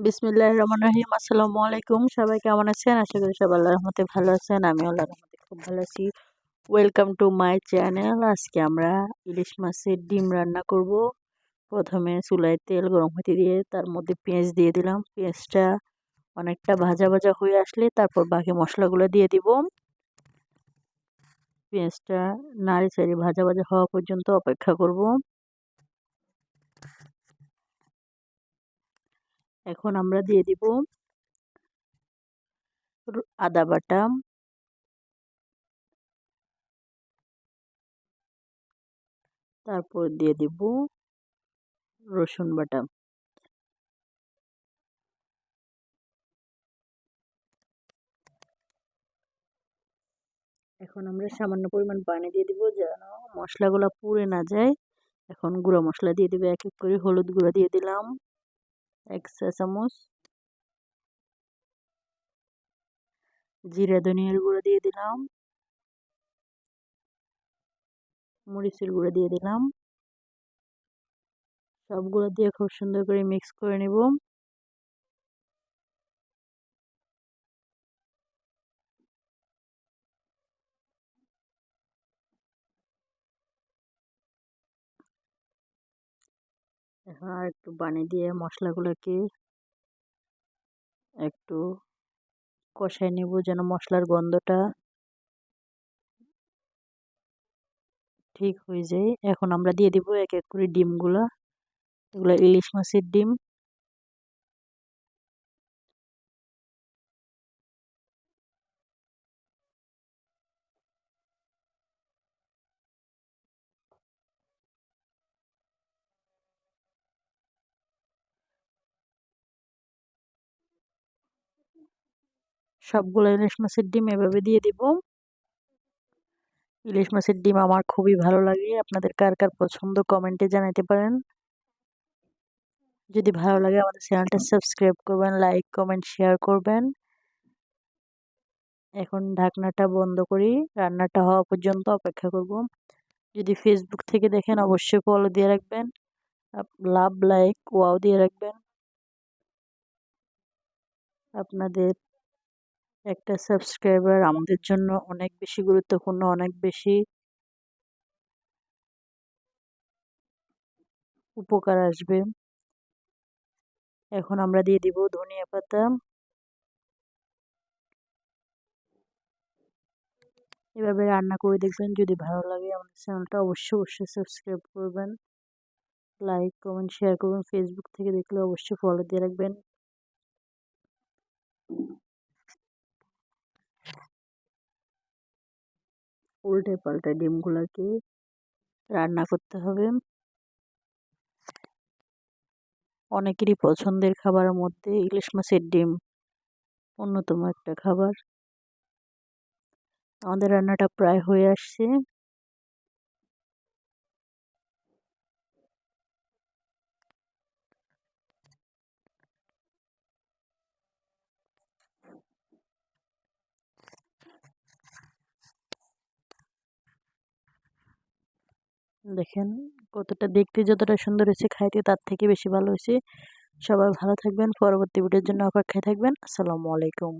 বিসমিল্লাহির রহমানির রহিম আসসালামু আলাইকুম সবাই কেমন আছেন? আশা করি সবাই আল্লাহর রহমতে ভালো আছেন। আমি আল্লাহর রহমতে খুব ভালো আছি। ওয়েলকাম টু মাই চ্যানেল আজকে আমরা ইলিশ মাছের ডিম রান্না করব। প্রথমে চুলায় তেল গরম হতে দিয়ে তার মধ্যে পেঁয়াজ দিয়ে দিলাম। পেঁয়াজটা অনেকটা ভাজা ভাজা হয়ে আসলে তারপর বাকি মশলাগুলো দিয়ে দিব। পেঁয়াজটা নাড়ি চাড়ি ভাজা ভাজা হওয়া পর্যন্ত অপেক্ষা করব। এখন আমরা দিয়ে দিব আদা বাটা। তারপর দিয়ে দিব রসুন বাটা। এখন আমরা সামান্য পরিমাণ পানি দিয়ে দিব যেন মশলাগুলো পুড়ে না যায়। এখন গুঁড়ো মশলা দিয়ে দিব, এক এক করে হলুদ গুঁড়ো দিয়ে দিলাম। এক চা চামচ জিরা ধনিয়ার গুঁড়ো দিয়ে দিলাম মরিচের গুঁড়ো দিয়ে দিলাম, সবগুলো দিয়ে খুব সুন্দর করে মিক্স করে নেব। এখন একটু পানি দিয়ে মশলাগুলোকে একটু কষাই নেব যেন মশলার গন্ধটা ঠিক হয়ে যায়। এখন আমরা দিয়ে দিব এক এক করে ডিমগুলা। এগুলো ইলিশ মাছের ডিম। সবগুলো ইলিশ মাছের ডিম এভাবে দিয়ে দিব। ইলিশ মাছের ডিম আমার খুবই ভালো লাগে। আপনাদের কার কার পছন্দ কমেন্টে জানাতে পারেন। যদি ভালো লাগে আমাদের চ্যানেলটা সাবস্ক্রাইব করবেন, লাইক, কমেন্ট, শেয়ার করবেন। এখন ঢাকনাটা বন্ধ করি। রান্নাটা হওয়া পর্যন্ত অপেক্ষা করব। যদি ফেসবুক থেকে দেখেন অবশ্যই ফলো দিয়ে রাখবেন। লাভ লাইক ওয়াও দিয়ে রাখবেন। আপনাদের একটা সাবস্ক্রাইবার আমাদের জন্য অনেক বেশি গুরুত্বপূর্ণ, অনেক বেশি উপকার আসবে। এখন আমরা দিয়ে দিব ধনিয়া পাতা। এভাবে রান্না করে দেখবেন যদি ভালো লাগে আমাদের চ্যানেলটা অবশ্যই অবশ্যই সাবস্ক্রাইব করবেন। লাইক কমেন্ট শেয়ার করবেন। ফেসবুক থেকে দেখলে অবশ্যই ফলো দিয়ে রাখবেন। উল্টে পাল্টে ডিমগুলোকে রান্না করতে হবে। অনেকেরই পছন্দের খাবারের মধ্যে ইলিশ মাছের ডিম অন্যতম একটা খাবার। আমাদের রান্নাটা প্রায় হয়ে আসছে। দেখেন, কতটা দেখতে যতটা সুন্দর হয়েছে খাইতে, তার থেকে বেশি ভালো হয়েছে। সবাই ভালো থাকবেন, পরবর্তী ভিডিওর জন্য অপেক্ষায় থাকবেন। আসসালামু আলাইকুম।